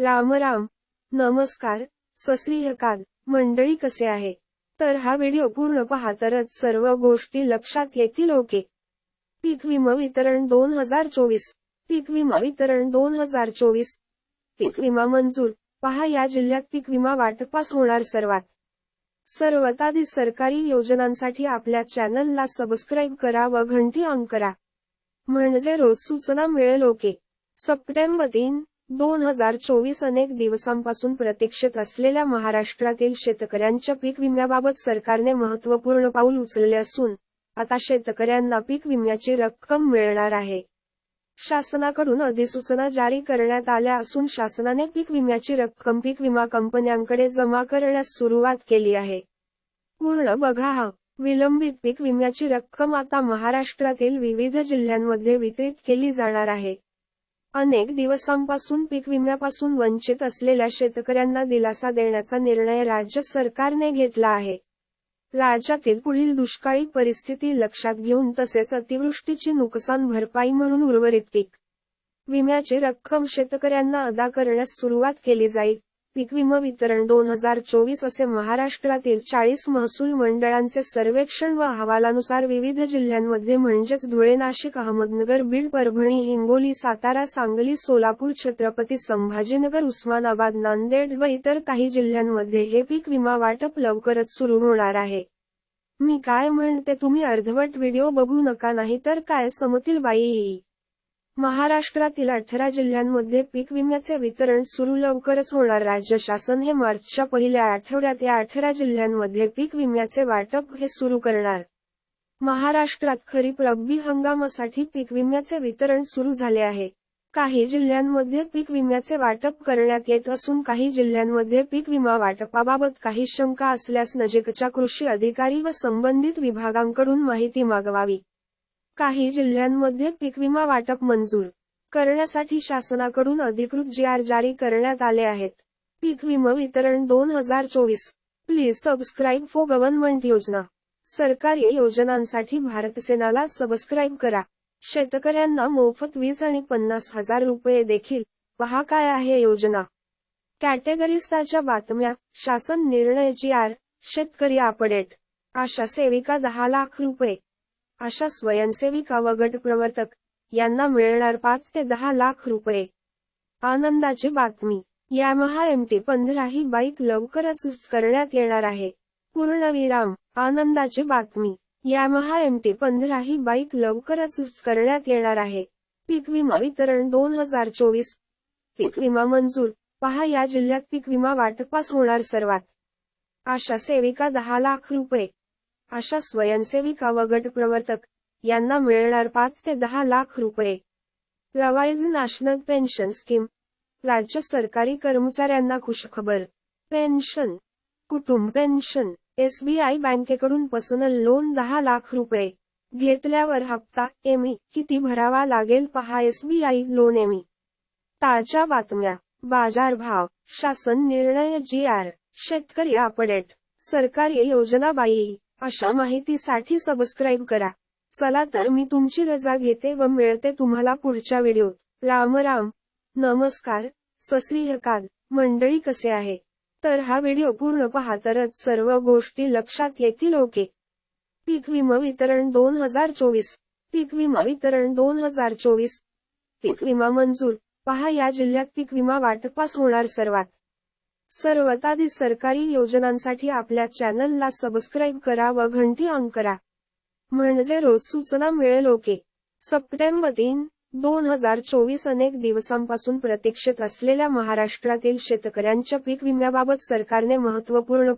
राम राम. नमस्कार. सश्रीयकाल मंडळी कसे आहे? तर हा व्हिडिओ पूर्ण पहा तरच सर्व गोष्टी लक्षात येतील ओके? पीक विमा वितरण दोन हजार चोवीस. पीक विमा वितरण दोन हजार चोवीस. पीक विमा मंजूर. पहा या जिल्ह्यात पीक विमा वाटपास होणार सर्वात. सर्वात आधी सरकारी योजनांसाठी आपल्या चॅनलला सबस्क्राईब करा व घंटी ऑन करा. म्हणजे रोज सूचना मिळेल ओके? सप्टेंबर तीन दोन हजार चोवीस अनेक दिवसांपासून प्रतीक्षेत असलेल्या महाराष्ट्रातील शेतकऱ्यांच्या पीक विम्याबाबत सरकारने महत्त्वपूर्ण पाऊल उचलले असून आता शेतकऱ्यांना पीक विम्याची रक्कम मिळणार आहे. शासनाकडून अधिसूचना जारी करण्यात आल्या असून शासनाने पीक विम्याची रक्कम पीक विमा कंपन्यांकडे जमा करण्यास सुरुवात केली आहे. पूर्ण बघा हा विलंबित पीक विम्याची रक्कम आता महाराष्ट्रातील विविध जिल्ह्यांमध्ये वितरित केली जाणार आहे. अनेक दिवसांपासून पीक विम्यापासून वंचित असलेल्या शेतकऱ्यांना दिलासा देण्याचा निर्णय राज्य सरकारने घेतला आहे. राज्यातील पुढील दुष्काळी परिस्थिती लक्षात घेऊन तसेच अतिवृष्टीची नुकसान भरपाई म्हणून उर्वरित पीक विम्याची रक्कम शेतकऱ्यांना अदा करण्यास सुरुवात केली जाईल. पीक विमा वितरण दोन हजार चोवीस असे महाराष्ट्रातील चाळीस महसूल मंडळांचे सर्वेक्षण व अहवालानुसार विविध जिल्ह्यांमध्ये म्हणजेच धुळे नाशिक अहमदनगर बीड परभणी हिंगोली सातारा सांगली सोलापूर छत्रपती संभाजीनगर उस्मानाबाद नांदेड व इतर काही जिल्ह्यांमध्ये हे पीक विमा वाटप लवकरच सुरू होणार आहे. मी काय म्हणते तुम्ही अर्धवट व्हिडिओ बघू नका नाही तर काय समतील बाई महाराष्ट्रातील अठरा जिल्ह्यांमध्ये पीक विम्याचे वितरण सुरू लवकरच होणार. राज्य शासन हे मार्चच्या पहिल्या आठवड्यात या अठरा जिल्ह्यांमध्ये पीक विम्याचे वाटप हे सुरू करणार. महाराष्ट्रात खरीप रब्बी हंगामासाठी पीक विम्याचे वितरण सुरू झाले आहे. काही जिल्ह्यांमध्ये पीक विम्याचे वाटप करण्यात येत असून काही जिल्ह्यांमध्ये पीक विमा वाटपाबाबत काही शंका असल्यास नजीकच्या कृषी अधिकारी व संबंधित विभागांकडून माहिती मागवावी. काही जिल्ह्यांमध्ये पीक विमा वाटप मंजूर करण्यासाठी शासनाकडून अधिकृत जी आर जारी करण्यात आले आहेत. पीक विमा वितरण दोन हजार चोवीस. प्लीज सबस्क्राईब फॉर गव्हर्नमेंट योजना. सरकारी योजनांसाठी भारत सेनाला सबस्क्राईब करा. शेतकऱ्यांना मोफत वीज आणि पन्नास हजार रुपये देखील. पहा काय आहे योजना. कॅटेगरीस्ताच्या बातम्या. शासन निर्णय जी आर. शेतकरी अपडेट. आशा सेविका दहा लाख रुपये. अशा स्वयंसेविका व गट प्रवर्तक यांना मिळणार पाच ते दहा लाख रुपये. आनंदाची बातमी. यामहा एमटी पंधरा ही बाईक लवकरच करण्यात येणार आहे. पूर्णविराम. आनंदाची बातमी. यामहा एमटी पंधरा ही बाईक लवकरच करण्यात येणार आहे. पीक विमा वितरण दोन हजार चोवीस. पीक विमा मंजूर. पहा या जिल्ह्यात पीक विमा वाटपास होणार सर्वात. आशा सेविका दहा लाख रुपये. अशा स्वयंसेविका व गट प्रवर्तक यांना मिळणार पाच ते दहा लाख रुपये. Revise national pension scheme. राज्य सरकारी कर्मचाऱ्यांना खुशखबर. पेन्शन. कुटुंब पेन्शन. एसबीआय बँकेकडून पर्सनल लोन दहा लाख रुपये. घेतल्यावर हप्ता एमी किती भरावा लागेल पहा एसबीआय लोन एमी ताज्या बातम्या. बाजार भाव. शासन निर्णय जी आर शेतकरी अपडेट. सरकारी योजना बाई. अशा माहितीसाठी सबस्क्राईब करा. चला तर मी तुमची रजा घेते व मिळते तुम्हाला पुढच्या व्हिडिओत. राम राम. नमस्कार. सश्रीयकाल मंडळी कसे आहे? तर हा व्हिडिओ पूर्ण पहा तरच सर्व गोष्टी लक्षात येतील ओके? पीक विमा वितरण दोन हजार चोवीस. पीक विमा वितरण दोन हजार चोवीस. पीक विमा मंजूर. पहा या जिल्ह्यात पीक विमा वाटपास होणार सर्वात. सर्वात आधी सरकारी योजनांसाठी आपल्या चॅनलला सबस्क्राईब करा व घंटी ऑन करा. म्हणजे रोज सूचना मिळेल ओके. सप्टेंबर तीन दोन हजार चोवीस अनेक दिवसांपासून प्रतीक्षेत असलेल्या महाराष्ट्रातील शेतकऱ्यांच्या पीक विम्याबाबत सरकारने महत्त्वपूर्ण